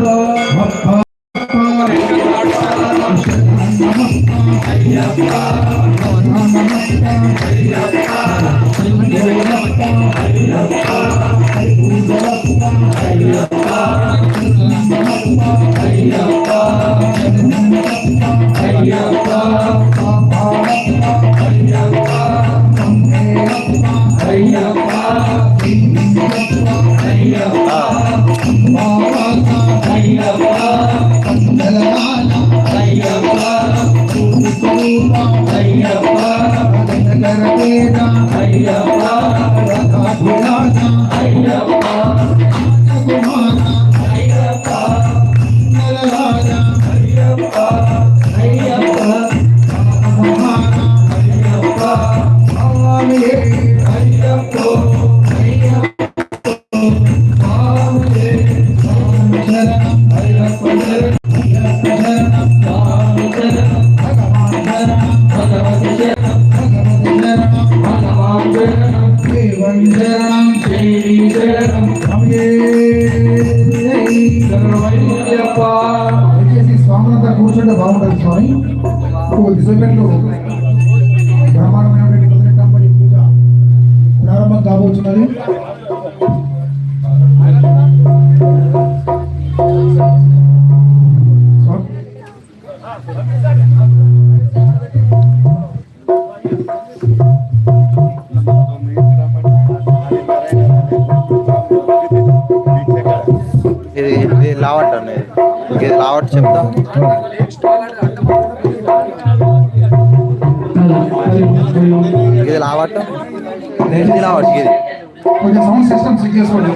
Yeah. దయచేసి స్వాములంతా కూర్చుంటే బాగుంటుంది స్వామి. కొద్ది సేపట్లో బ్రహ్మాండమైనటువంటి పదినెట్టంబడి పూజ ప్రారంభం కాబోతున్నది. స్వామి. ఇది ఇది లావట్ అనేది ఇది. లావట్ చెప్తా. ఇది లావట్? ఇది లావట్ ఇది. కొంచెం సౌండ్ సిస్టమ్ చెక్ చేసుకోండి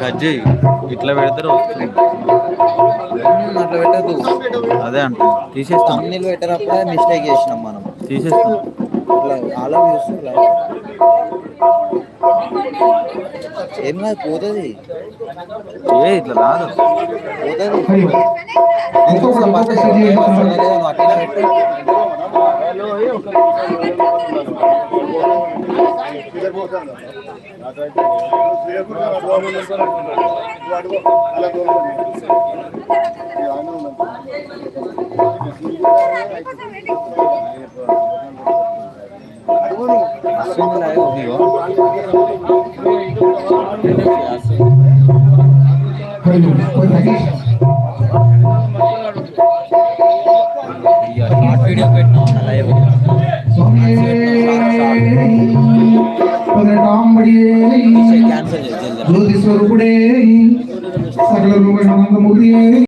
కట్ చేయి ఇట్లా పెడతారు. వస్తుంది అట్లా పెట్టదు అదే అంట తీసేస్తాం. తమ్ముళ్ళు పెట్టినప్పుడే మిస్టేక్ చేసినాం మనం. తీసేస్తాం. ఇట్లా ఆలో చూస్తే ఏం కాదు పోతుంది. ఏ ఇట్లా రాదు. పోతుంది. అయ్యో పదినెట్టాంబడి క్యాన్సిల్ చేసి జ్యోతి స్వరూపుడే సకల రూపే